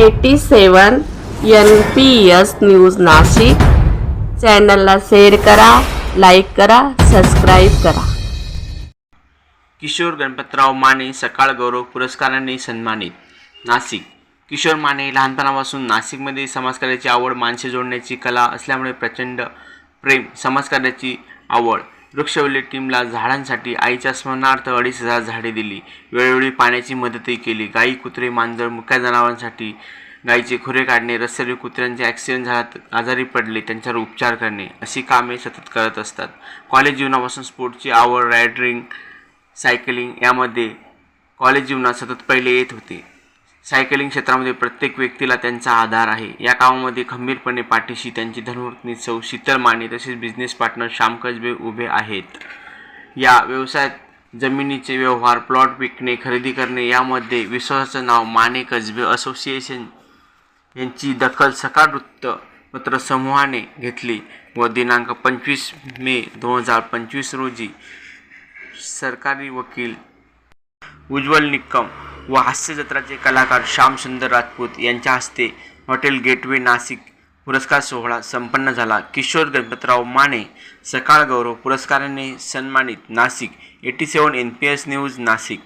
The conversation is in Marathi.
Eighty seven N P S news Nashik. चॅनलला शेअर करा लाईक करा सबस्क्राईब करा. किशोर गणपतराव माने सकाळ गौरव पुरस्कारांनी सन्मानित. नाशिक. किशोर माने लहानपणापासून नाशिकमध्ये समाजकार्याची आवड माणसे जोडण्याची कला असल्यामुळे प्रचंड प्रेम समाजकार्याची आवड. वृक्षवल्ली टीमला झाडांसाठी आईच्या स्मरणार्थ अडीच हजार झाडे दिली. वेळोवेळी पाण्याची मदतही केली. गाई कुत्रे मांजर मुक्या जनावरांसाठी गाईचे खुरे काढणे रस्त्यावरील कुत्र्यांचे ॲक्सिडेंट झाला आजारी पडले त्यांच्यावर उपचार करणे अशी कामे सतत करत असतात. कॉलेज जीवनापासून स्पोर्टची आवड रायडरिंग सायकलिंग यामध्ये कॉलेज जीवनात सतत पहिले येत होते. सायकलिंग क्षेत्रामध्ये प्रत्येक व्यक्तीला त्यांचा आधार आहे. या कामामध्ये खंबीरपणे पाठीशी त्यांची धर्मपत्नी सौ शीतल माने तसेच बिझनेस पार्टनर श्याम कसबे उभे आहेत. या व्यवसायात जमिनीचे व्यवहार प्लॉट विकणे खरेदी करणे यामध्ये विश्वासाचं नाव माने कसबे असोसिएशन यांची दखल सकाळ वृत्तपत्र समूहाने घेतली व दिनांक पंचवीस मे दोन हजार पंचवीस रोजी सरकारी वकील उज्ज्वल निकम व हास्यजत्राचे कलाकार श्यामसुंदर राजपूत यांच्या हस्ते हॉटेल गेटवे नाशिक पुरस्कार सोहळा संपन्न झाला. किशोर गणपतराव माने सकाळ गौरव पुरस्काराने सन्मानित Nashik eighty seven N P S news Nashik.